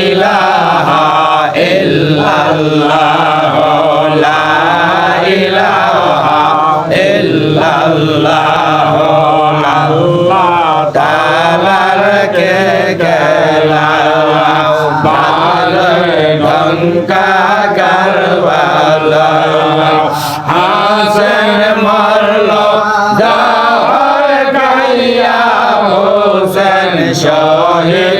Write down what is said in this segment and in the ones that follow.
ইলাহা ইল্লাল্লাহ লা ইলাহা ইল্লাল্লাহ আল্লাহ তাআলার কে গেলা বালে ঢঙ্কা কারবালা হাসেন মরলো জহর গাইয়া হোসেন শহীদ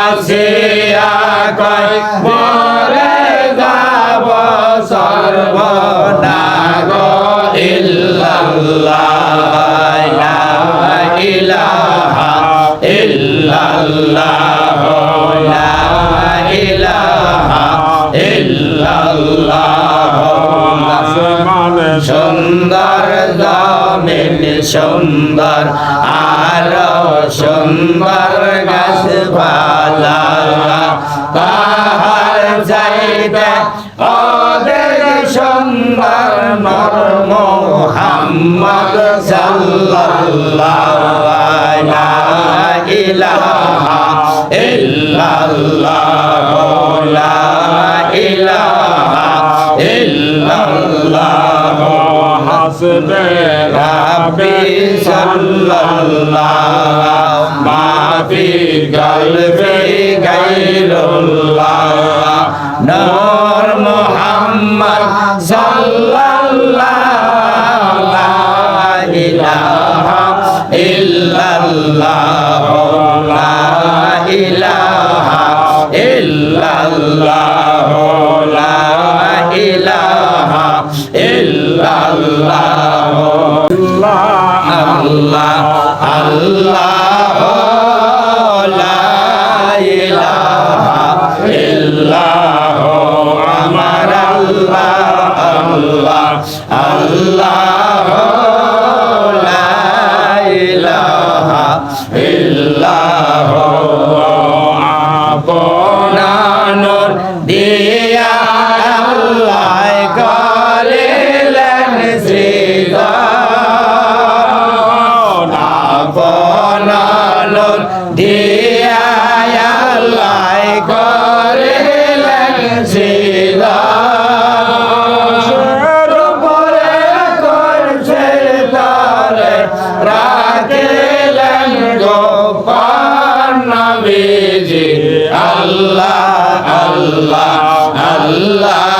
আসিয়া কয় মরে যাব সর্বনাগ ইল্লাল্লাহ ইলাহা ইল্লাল্লাহ ইলাহা ইল্লাল্লাহ। জমিন সুন্দর আর সুন্দর গাছপালা পাহাড় যাইতে ওদের সুন্দর নর মোহাম্মদ সাল্লাল্লাহু ইলাহা ইল্লাল্লাহ। হাসবে রাব্বি সাল্লাল্লাহ মা ফি কলবি গায়রুল্লাহ নূর মুহাম্মদ সাল্লাল্লাহ লা ইলাহা ইল্লাল্লাহ লা ইলাহা ইল্লাল্লাহ লা ইলাহা ইল্লাল্লাহ আল্লাহ আল্লাহ লা ইলাহা ইল্লাহ আমার আল্লাহ আল্লাহ আল্লাহ লা ইলাহা ইল্লাহ আপনার দিয়া যে আল্লাহ আল্লাহ আল্লাহ।